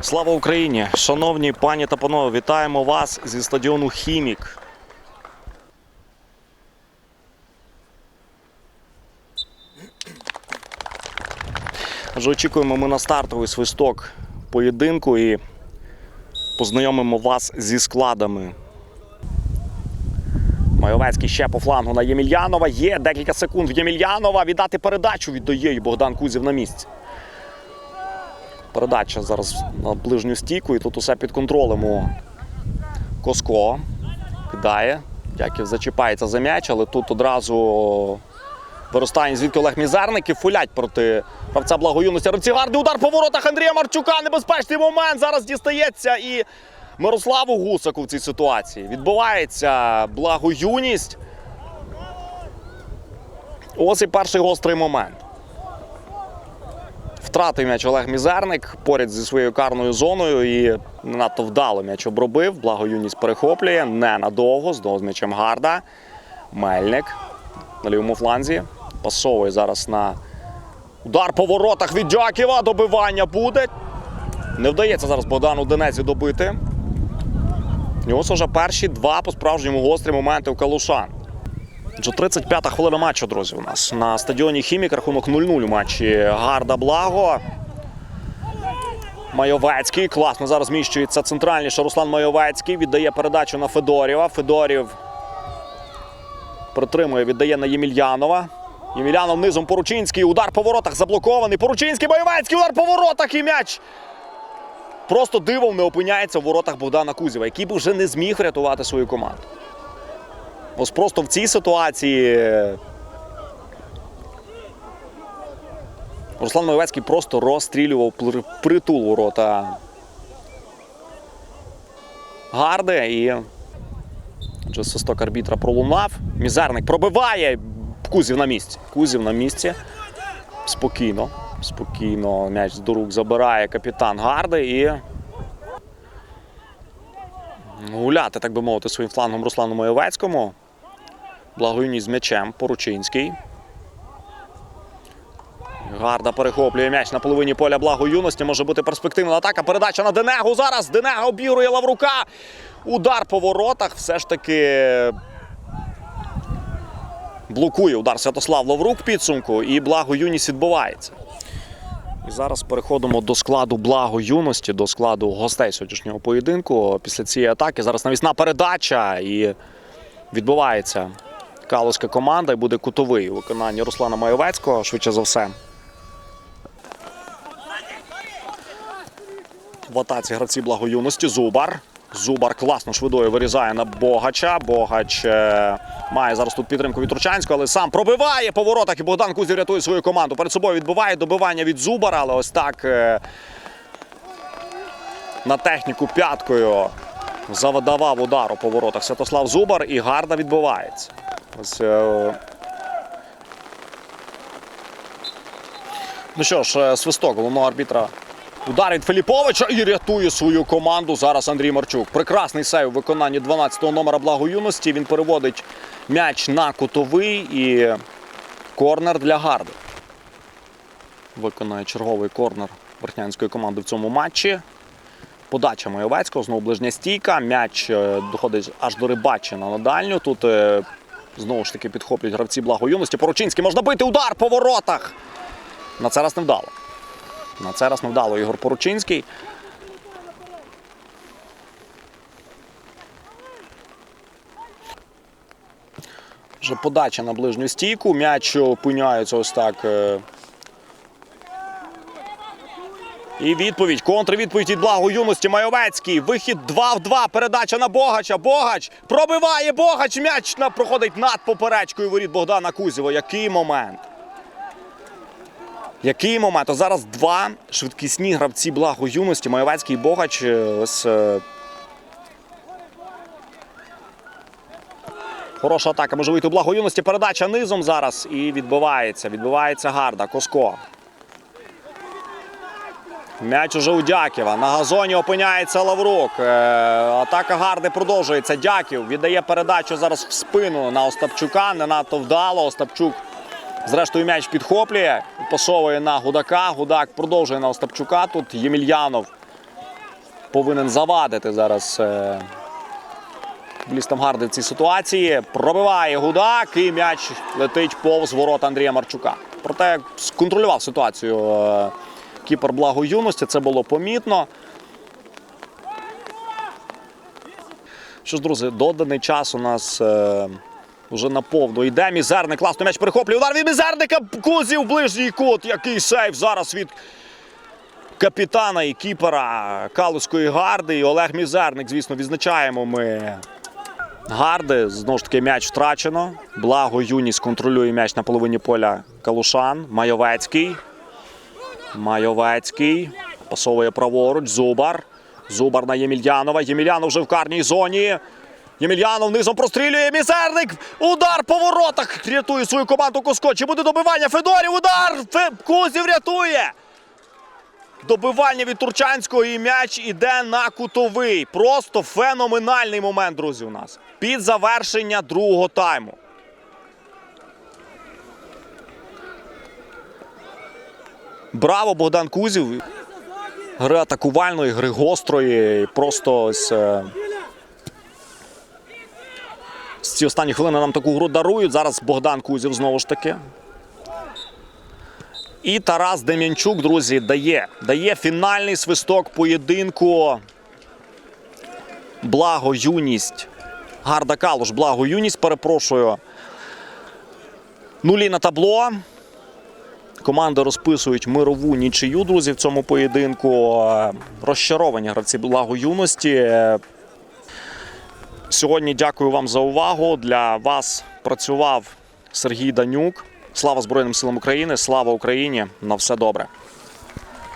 Слава Україні! Шановні пані та панове, вітаємо вас зі стадіону Хімік. Отже, очікуємо ми на стартовий свисток поєдинку і познайомимо вас зі складами. Майовецький ще по флангу на Ємельянова. Є декілька секунд в Ємельянова. Віддати передачу віддає Богдан Кузів на місці. Передача зараз на ближню стійку, і тут усе під контролем у Коско. Кидає. Дяків зачіпається за м'яч, але тут одразу виростає звідки Олег Мізерник і фулять проти гравця благоюності. Рецігардний удар по воротах Андрія Марчука. Небезпечний момент. Зараз дістається і Мирославу Гусаку в цій ситуації. Відбувається благоюність. Ось і перший гострий момент. Втратив м'яч Олег Мізерник поряд зі своєю карною зоною і не надто вдало м'яч обробив. Благо юність перехоплює ненадовго. Знову з м'ячем Гарда. Мельник на лівому фланзі. Пасовує зараз на удар по воротах від Дяківа. Добивання буде. Не вдається зараз Богдану Денезі добити. І ось уже перші два по-справжньому гострі моменти у Калушан. Отже, 35-та хвилина матчу, друзі, у нас на стадіоні Хімік рахунок 0-0 у матчі Гарда Благо. Майовецький. Класно зараз зміщується центральніше Руслан Майовецький. Віддає передачу на Федорєва. Федорів притримує, віддає на Ємельянова. Ємельянов низом Поручинський. Удар по воротах заблокований. Поручинський Майовецький. Удар по воротах і м'яч. Просто дивом не опиняється в воротах Богдана Кузєва, який би вже не зміг врятувати свою команду. Ось просто в цій ситуації Руслан Майовецький просто розстрілював притул рота Гарди і отже, свисток арбітра пролунав. Мізерник пробиває. Кузів на місці. Кузів на місці. Спокійно. Спокійно м'яч з рук забирає капітан Гарди і гуляти, так би мовити, своїм флангом Руслану Майовецькому. Благоюність з м'ячем. Поручинський. Гарда перехоплює м'яч на половині поля благо юності. Може бути перспективна атака. Передача на Денегу. Зараз Денега обігрує Лаврука. Удар по воротах. Все ж таки блокує удар Святослав Лаврук підсумку. І благо юність відбувається. І зараз переходимо до складу благо юності, до складу гостей сьогоднішнього поєдинку. Після цієї атаки зараз навісна передача і відбувається калузька команда і буде кутовий у виконанні Руслана Майовецького, швидше за все. В атаці гравці благо юності Зубар. Зубар класно швидою вирізає на Богача. Богач е, має зараз тут підтримку від Ручанського, але сам пробиває по воротах і Богдан Кузів рятує свою команду. Перед собою відбиває добивання від Зубара, але ось так е, на техніку п'яткою завдавав удару по воротах Святослав Зубар і гарда відбувається. Ось, е, Ну що ж, е, свисток головного арбітра Удар від Філіповича і рятує свою команду. Зараз Андрій Марчук. Прекрасний сейв у виконанні 12-го номера благоюності. Він переводить м'яч на кутовий і корнер для гарди. Виконує черговий корнер верхнянської команди в цьому матчі. Подача Майовецького, знову ближня стійка. М'яч е, доходить аж до Рибачина на дальню. Тут знову ж таки підхоплюють гравці благо юності. Поручинський можна бити удар по воротах. На це раз не вдало. На це раз не вдало Ігор Поручинський. Вже подача на ближню стійку. М'яч опиняється ось так. е. І відповідь. Контрвідповідь від благо юності Майовецький. Вихід 2 в 2. Передача на Богача. Богач пробиває Богач. М'яч проходить над поперечкою воріт Богдана Кузєва. Який момент? Який момент? А зараз два швидкісні гравці благо юності, Маєвецький і Богач. е, Ось е, хороша атака може вийти у благо юності. Передача низом зараз і відбивається. Відбивається гарда. Коско. М'яч уже у Дяківа. На газоні опиняється Лаврук. Е, Атака гарди продовжується. Дяків віддає передачу зараз в спину на Остапчука. Не надто вдало. Остапчук Зрештою, м'яч підхоплює, пасовує на Гудака. Гудак продовжує на Остапчука. Тут Ємельянов повинен завадити зараз е, футболістам Гарди в цій ситуації. Пробиває Гудак і м'яч летить повз ворот Андрія Марчука. Проте сконтролював ситуацію е, кіпер благо юності. Це було помітно. Що ж, друзі, доданий час у нас е, вже наповно йде. Мізерник класно м'яч перехоплює. Удар від мізерника. Кузів ближній кут. Який сейф зараз від капітана і кіпера Калуської гарди. І Олег Мізерник, звісно, відзначаємо ми гарди. Знову ж таки, м'яч втрачено. Благо юність контролює м'яч на половині поля Калушан. Майовецький. Майовецький. Пасовує праворуч. Зубар. Зубар на Ємельянова. Ємельянов вже в карній зоні. Ємельянов низом прострілює. Мізерник. Удар по воротах. Рятує свою команду Коско. Чи буде добивання? Федорів. Удар. Кузів рятує. Добивання від Турчанського і м'яч іде на кутовий. Просто феноменальний момент, друзі, у нас. Під завершення другого тайму. Браво, Богдан Кузів. Гри атакувальної, гри гострої. Просто ось. е, з ці останні хвилини нам таку гру дарують. Зараз Богдан Кузів знову ж таки. І Тарас Дем'янчук, друзі, дає. Дає фінальний свисток поєдинку. Благо юність. Гарда Калуш, благо юність, перепрошую. Нулі на табло. Команди розписують мирову нічию, друзі, в цьому поєдинку. Розчаровані гравці благо юності. Сьогодні дякую вам за увагу. Для вас працював Сергій Данюк. Слава Збройним силам України! Слава Україні! На все добре!